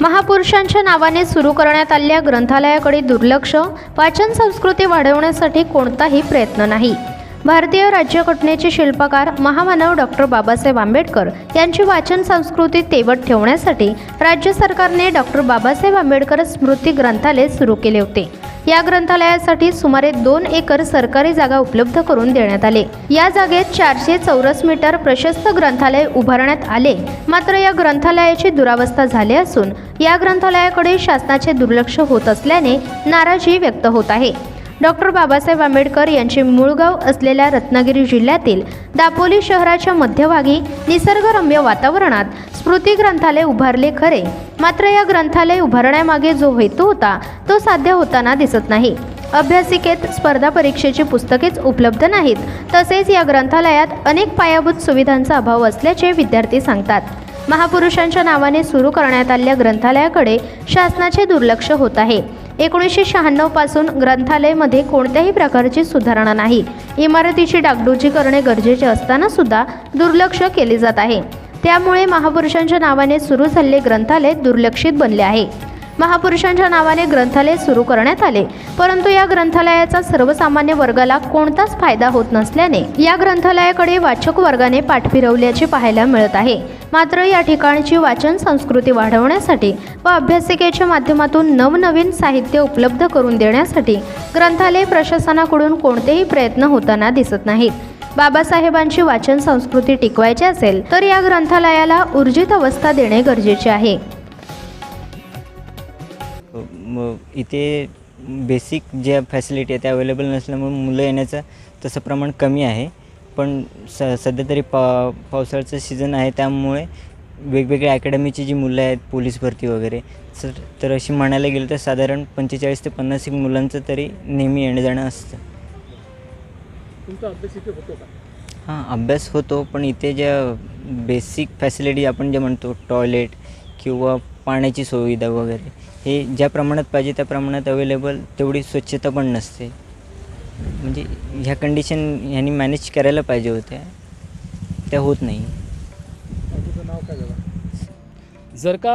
महापुरुषांच्या नावाने सुरू करण्यात आलेल्या ग्रंथालयाकडे दुर्लक्ष वाचन संस्कृती वाढवण्यासाठी कोणताही प्रयत्न नाही. भारतीय राज्यघटनेचे शिल्पकार महामानव डॉक्टर बाबासाहेब आंबेडकर यांची वाचन संस्कृती तेवत ठेवण्यासाठी राज्य सरकारने डॉक्टर बाबासाहेब आंबेडकर स्मृती ग्रंथालय सुरू केले होते. या ग्रंथालयासाठी सुमारे दोन एकर सरकारी जागा उपलब्ध करून देण्यात आले. या जागेत चारशे चौरस मीटर प्रशस्त ग्रंथालय उभारण्यात आले. मात्र या ग्रंथालयाची दुरावस्था झाली असून या ग्रंथालयाकडे शासनाचे दुर्लक्ष होत असल्याने नाराजी व्यक्त होत आहे. डॉक्टर बाबासाहेब आंबेडकर यांचे मूळ गाव असलेल्या रत्नागिरी जिल्ह्यातील दापोली शहराच्या मध्यभागी निसर्गरम्य वातावरणात स्मृती ग्रंथालय उभारले खरे. मात्र या ग्रंथालय उभारण्यामागे जो हेतू होता तो साध्य होताना दिसत नाही. अभ्यासिकेत स्पर्धा परीक्षेची पुस्तकेच उपलब्ध नाहीत. तसेच या ग्रंथालयात अनेक पायाभूत सुविधांचा अभाव असल्याचे विद्यार्थी सांगतात. महापुरुषांच्या नावाने सुरू करण्यात आलेल्या ग्रंथालयाकडे शासनाचे दुर्लक्ष होत आहे. एकोणीसशे शहाण्णवपासून ग्रंथालयमध्ये कोणत्याही प्रकारची सुधारणा नाही. इमारतीची डागडुजी करणे गरजेचे असताना सुद्धा दुर्लक्ष केले जात आहे. त्यामुळे महापुरुषांच्या नावाने सुरू झालेले ग्रंथालय दुर्लक्षित बनले आहे. महापुरुषांच्या नावाने ग्रंथालय सुरू करण्यात आले. परंतु या ग्रंथालयाचा सर्वसामान्य वर्गाला कोणताच फायदा होत नसल्याने या ग्रंथालयाकडे वाचक वर्गाने पाठ फिरवल्याचे पाहायला मिळत आहे. मात्र या ठिकाणची वाचन संस्कृती वाढवण्यासाठी व अभ्यासिकेच्या माध्यमातून नवनवीन साहित्य उपलब्ध करून देण्यासाठी ग्रंथालय प्रशासनाकडून कोणतेही प्रयत्न होताना दिसत नाहीत. बाबासाहेबांची वाचन संस्कृती टिकवायची असेल तर या ग्रंथालयाला ऊर्जित अवस्था देणे गरजेचे आहे. इथे बेसिक ज्या फॅसिलिटी आहे त्या अवेलेबल नसल्यामुळे मुलं येण्याचं तसं प्रमाण कमी आहे. पण स सध्या तरी पा पावसाळ्याचं सीझन आहे त्यामुळे वेगवेगळ्या अकॅडमीची जी मुलं आहेत पोलीस भरती वगैरे सर तर अशी म्हणायला गेलं तर साधारण पंचेचाळीस ते पन्नास एक मुलांचं तरी नेहमी येणं जाणं असतं. तुमचा अभ्यास इथे होतो का? हां अभ्यास होतो पण इथे ज्या बेसिक फॅसिलिटी आपण जे म्हणतो टॉयलेट किंवा पाण्याची सुविधा वगैरे हे ज्या प्रमाणात पाहिजे त्या प्रमाणात अवेलेबल तेवढी स्वच्छता पण नसते. म्हणजे ह्या कंडिशन ह्यांनी मॅनेज करायला पाहिजे होत्या. त्या होत नाही. तुझं नाव काय झालं जर का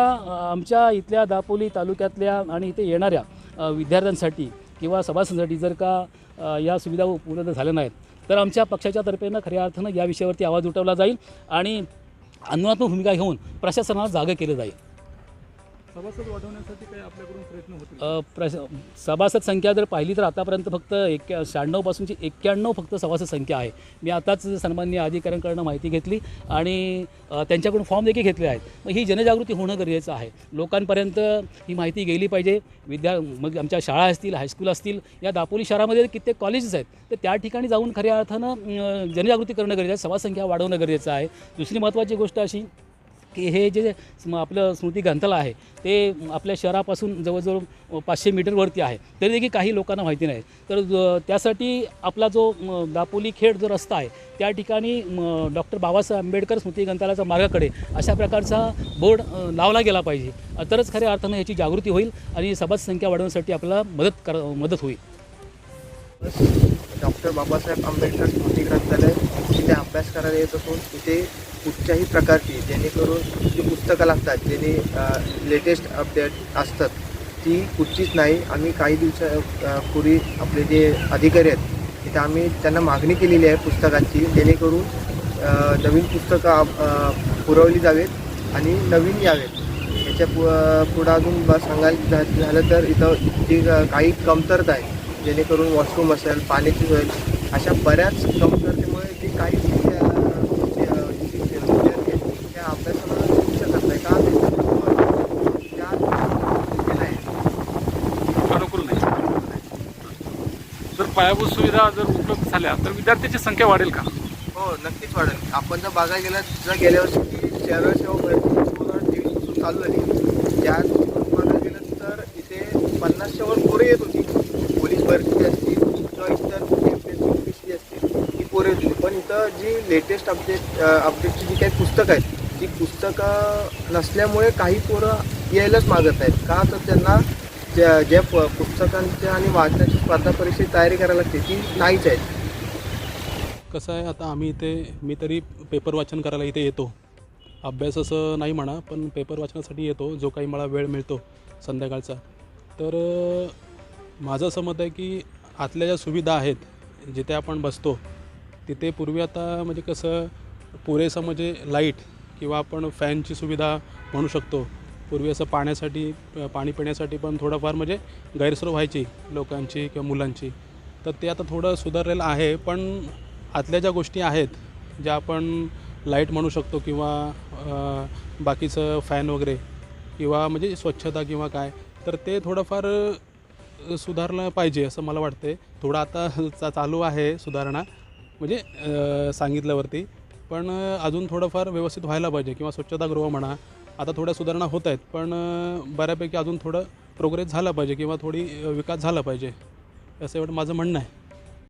आमच्या इथल्या दापोली तालुक्यातल्या आणि इथे येणाऱ्या विद्यार्थ्यांसाठी किंवा सभासदांसाठी जर का या सुविधा उपलब्ध झाल्या नाहीत. तर आमच्या पक्षाच्या तर्फेनं खऱ्या अर्थानं या विषयावरती आवाज उठवला जाईल आणि आंदोलनात्मक भूमिका घेऊन प्रशासनाला जागं केलं जाईल. सभासद वाढवण्यासाठी काही आपल्याकडून प्रयत्न होतील प्र सभासद संख्या जर पाहिली तर आतापर्यंत फक्त एक्या शहाण्णवपासूनची एक्क्याण्णव फक्त सभासद संख्या आहे. मी आताच सन्माननीय अधिकाऱ्यांकडनं माहिती घेतली आणि त्यांच्याकडून फॉर्म देखील घेतले आहेत. मग ही जनजागृती होणं गरजेचं आहे. लोकांपर्यंत ही माहिती गेली पाहिजे. विद्या मग आमच्या शाळा असतील हायस्कूल असतील या दापोली शहरामध्ये कित्येक कॉलेजेस आहेत. तर त्या ठिकाणी जाऊन खऱ्या अर्थानं जनजागृती करणं गरजेचं आहे. सभासंख्या वाढवणं गरजेचं आहे. दुसरी महत्त्वाची गोष्ट अशी की हे जे स्म आपलं स्मृती ग्रंथालय आहे ते आपल्या शहरापासून जवळजवळ पाचशे मीटरवरती आहे. तरी देखील काही लोकांना माहिती नाही. तर त्यासाठी आपला जो दापोली खेड जो रस्ता आहे त्या ठिकाणी डॉक्टर बाबासाहेब आंबेडकर स्मृती ग्रंथालयाच्या मार्गाकडे अशा प्रकारचा बोर्ड लावला गेला पाहिजे. तरच खऱ्या अर्थानं याची जागृती होईल आणि सभासद संख्या वाढवण्यासाठी आपल्याला मदत कर मदत होईल. डॉक्टर बाबासाहेब आंबेडकर स्मृती ग्रंथालय इथे अभ्यास करायला येत असून इथे कुठच्याही प्रकारची जेणेकरून जी पुस्तकं लागतात जेणे लेटेस्ट अपडेट असतात ती कुठचीच नाही. आम्ही काही दिवसा पूर्वी आपले जे अधिकारी आहेत तिथे आम्ही त्यांना मागणी केलेली आहे पुस्तकांची जेणेकरून नवीन पुस्तकं पुरवली जावेत आणि नवीन यावेत. याच्या पु पुढं अजून सांगायला झालं तर इथं जी काही कमतरता आहे जेणेकरून वॉशरूम असेल पाण्याची सोय अशा बऱ्याच कमतरता जी काही विद्या- विद्या- विद्यार्थी आहेत, त्या अभ्यासाला शिकू शकत नाही का ते त्या केलं आहे अनुकूल नाही जर पायाभूत सुविधा जर उपलब्ध झाल्या तर विद्यार्थ्याची संख्या वाढेल का? हो नक्कीच वाढेल. आपण जर बघायला गेलं जर गेल्या वर्षी शहर सेवा चालू झाली त्यात बघायला गेलं तर इथे पन्नासच्या वर पोरं येत होती. पोलीस भरती असतील किंवा इतर पी असतील ती पोरं येत होती. पण इथं जी लेटेस्ट अपडेट अपडेटची जी काही पुस्तकं आहेत ती पुस्तकं नसल्यामुळे काही पोरं यायलाच मागत आहेत. का? तर त्यांना ज्या ज्या प- पुस्तकांच्या आणि वाचनाची स्पर्धा परीक्षेची तयारी करायला लागते ती नाहीच आहे कसं आहे आता आम्ही इथे मी तरी पेपर वाचन करायला इथे येतो. अभ्यास असं नाही म्हणा पण पेपर वाचनासाठी येतो जो काही मला वेळ मिळतो संध्याकाळचा. तर माझं असं मत आहे की आतल्या ज्या सुविधा आहेत जिथे आपण बसतो तिथे पूर्वी आता म्हणजे कसं पुरेसं म्हणजे लाइट किंवा आपण फॅनची सुविधा म्हणू शकतो. पूर्वी असं पाण्यासाठी पाणी पिण्यासाठी पण थोडंफार म्हणजे गैरसोय व्हायची लोकांची किंवा मुलांची. तर ते आता थोडं सुधारलेलं आहे पण आतल्या ज्या गोष्टी आहेत ज्या आपण लाइट म्हणू शकतो किंवा बाकीचं फॅन वगैरे किंवा म्हणजे स्वच्छता किंवा काय तर ते थोडंफार सुधारलं पाहिजे असं मला वाटते थोडं आता चा चालू आहे सुधारणा म्हणजे सांगितल्यावरती. पण अजून थोडंफार व्यवस्थित व्हायला पाहिजे किंवा स्वच्छतागृह म्हणा आता थोड्या सुधारणा होत आहेत पण बऱ्यापैकी अजून थोडं प्रोग्रेस झाला पाहिजे किंवा थोडी विकास झाला पाहिजे असं एवढं माझं म्हणणं आहे.